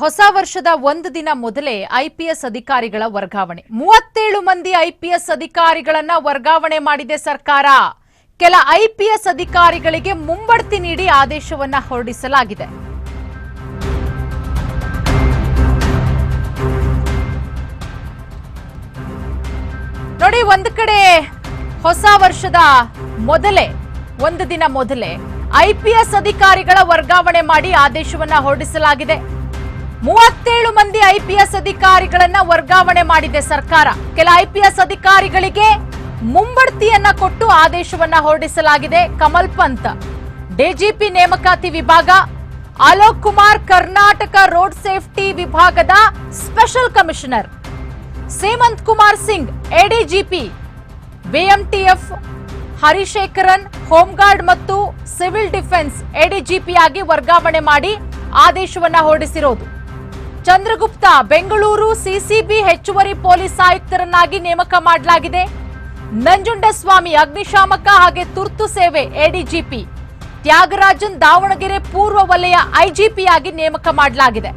ಹೊಸ ವರ್ಷದ ಒಂದು ದಿನ ಮೊದಲೇ ಐಪಿಎಸ್ ಅಧಿಕಾರಿಗಳ ವರ್ಗಾವಣೆ. ಮೂವತ್ತೇಳು ಮಂದಿ ಐಪಿಎಸ್ ಅಧಿಕಾರಿಗಳನ್ನ ವರ್ಗಾವಣೆ ಮಾಡಿದೆ ಸರ್ಕಾರ. ಕೆಲ ಐಪಿಎಸ್ ಅಧಿಕಾರಿಗಳಿಗೆ ಮುಂಬಡ್ತಿ ನೀಡಿ ಆದೇಶವನ್ನ ಹೊರಡಿಸಲಾಗಿದೆ. ನೋಡಿ, ಒಂದು ಕಡೆ ಹೊಸ ವರ್ಷದ ಮೊದಲೇ, ಒಂದು ದಿನ ಮೊದಲೇ ಐಪಿಎಸ್ ಅಧಿಕಾರಿಗಳ ವರ್ಗಾವಣೆ ಮಾಡಿ ಆದೇಶವನ್ನ ಹೊರಡಿಸಲಾಗಿದೆ. ಮೂವತ್ತೇಳು ಮಂದಿ ಐಪಿಎಸ್ ಅಧಿಕಾರಿಗಳನ್ನ ವರ್ಗಾವಣೆ ಮಾಡಿದೆ ಸರ್ಕಾರ. ಕೆಲ ಐಪಿಎಸ್ ಅಧಿಕಾರಿಗಳಿಗೆ ಮುಂಬಡ್ತಿಯನ್ನ ಕೊಟ್ಟು ಆದೇಶವನ್ನ ಹೊರಡಿಸಲಾಗಿದೆ ಕಮಲ್ ಪಂತ್. ಡಿಜಿಪಿ ನೇಮಕಾತಿ ವಿಭಾಗ, ಅಲೋಕ್ ಕುಮಾರ್ ಕರ್ನಾಟಕ ರೋಡ್ ಸೇಫ್ಟಿ ವಿಭಾಗದ special commissioner. Seemanth Kumar Singh ADGP BMTF Harishekaran, home guard ಮತ್ತು ಸಿವಿಲ್ ಡಿಫೆನ್ಸ್ ಎಡಿಜಿಪಿಯಾಗಿ ವರ್ಗಾವಣೆ ಮಾಡಿ ಆದೇಶವನ್ನ ಹೊರಡಿಸಿರೋದು. ಚಂದ್ರಗುಪ್ತ, ಬೆಂಗಳೂರು ಸಿಸಿಬಿ ಹೆಚ್ಚುವರಿ ಪೊಲೀಸ್ ಆಯುಕ್ತರನ್ನಾಗಿ ನೇಮಕ ಮಾಡಲಾಗಿದೆ. ನಂಜುಂಡಸ್ವಾಮಿ, ಅಗ್ನಿಶಾಮಕ ಹಾಗೆ ತುರ್ತು ಸೇವೆ ಎಡಿಜಿಪಿ. ತ್ಯಾಗರಾಜನ್, ದಾವಣಗೆರೆ ಪೂರ್ವ ವಲಯ ಐಜಿಪಿಯಾಗಿ ನೇಮಕ ಮಾಡಲಾಗಿದೆ.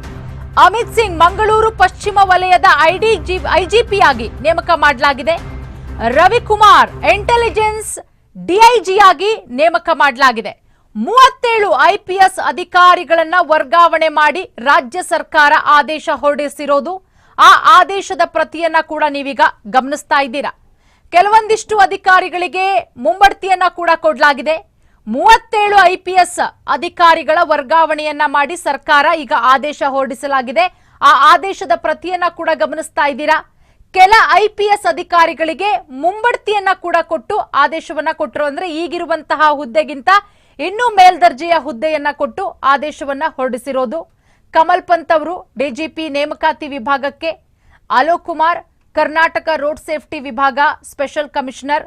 ಅಮಿತ್ ಸಿಂಗ್, ಮಂಗಳೂರು ಪಶ್ಚಿಮ ವಲಯದ ಐಡಿಜಿ ಐಜಿಪಿಯಾಗಿ ನೇಮಕ ಮಾಡಲಾಗಿದೆ. ರವಿಕುಮಾರ್, ಇಂಟೆಲಿಜೆನ್ಸ್ ಡಿಐಜಿಯಾಗಿ ನೇಮಕ ಮಾಡಲಾಗಿದೆ. ಮೂವತ್ತೇಳು ಐಪಿಎಸ್ ಅಧಿಕಾರಿಗಳನ್ನ ವರ್ಗಾವಣೆ ಮಾಡಿ ರಾಜ್ಯ ಸರ್ಕಾರ ಆದೇಶ ಹೊರಡಿಸಿರೋದು. ಆ ಆದೇಶದ ಪ್ರತಿಯನ್ನ ಕೂಡ ನೀವೀಗ ಗಮನಿಸ್ತಾ ಇದ್ದೀರಾ. ಕೆಲವೊಂದಿಷ್ಟು ಅಧಿಕಾರಿಗಳಿಗೆ ಮುಂಬಡ್ತಿಯನ್ನ ಕೂಡ ಕೊಡಲಾಗಿದೆ. ಮೂವತ್ತೇಳು ಐಪಿಎಸ್ ಅಧಿಕಾರಿಗಳ ವರ್ಗಾವಣೆಯನ್ನ ಮಾಡಿ ಸರ್ಕಾರ ಈಗ ಆದೇಶ ಹೊರಡಿಸಲಾಗಿದೆ. ಆ ಆದೇಶದ ಪ್ರತಿಯನ್ನ ಕೂಡ ಗಮನಿಸ್ತಾ ಇದ್ದೀರಾ. ಕೆಲ ಐಪಿಎಸ್ ಅಧಿಕಾರಿಗಳಿಗೆ ಮುಂಬಡ್ತಿಯನ್ನ ಕೂಡ ಕೊಟ್ಟು ಆದೇಶವನ್ನ ಕೊಟ್ಟರು. ಅಂದ್ರೆ ಈಗಿರುವಂತಹ ಹುದ್ದೆಗಿಂತ ಇನ್ನೂ ಮೇಲ್ದರ್ಜೆಯ ಹುದ್ದೆಯನ್ನ ಕೊಟ್ಟು ಆದೇಶವನ್ನ ಹೊರಡಿಸಿರೋದು. ಕಮಲ್ ಪಂತ್ ಅವರು ಡಿಜಿಪಿ ನೇಮಕಾತಿ ವಿಭಾಗಕ್ಕೆ, ಅಲೋಕ್ ಕುಮಾರ್ ಕರ್ನಾಟಕ ರೋಡ್ ಸೇಫ್ಟಿ ವಿಭಾಗ special commissioner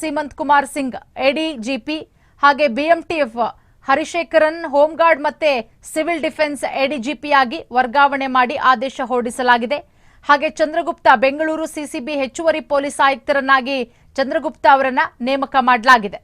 Seemant Kumar Singh, ADGP ಹಾಗೆ ಬಿಎಂಟಿಎಫ್ ಹರಿಶೇಖರನ್, ಹೋಮ್ಗಾರ್ಡ್ ಮತ್ತೆ ಸಿವಿಲ್ ಡಿಫೆನ್ಸ್ ಎಡಿಜಿಪಿ ಆಗಿ ವರ್ಗಾವಣೆ ಮಾಡಿ ಆದೇಶ ಹೊರಡಿಸಲಾಗಿದೆ. ಹಾಗೆ ಚಂದ್ರಗುಪ್ತ ಬೆಂಗಳೂರು ಸಿಸಿಬಿ ಹೆಚ್ಚುವರಿ ಪೊಲೀಸ್ ಆಯುಕ್ತರನ್ನಾಗಿ ಚಂದ್ರಗುಪ್ತ ಅವರನ್ನ ನೇಮಕ ಮಾಡಲಾಗಿದೆ.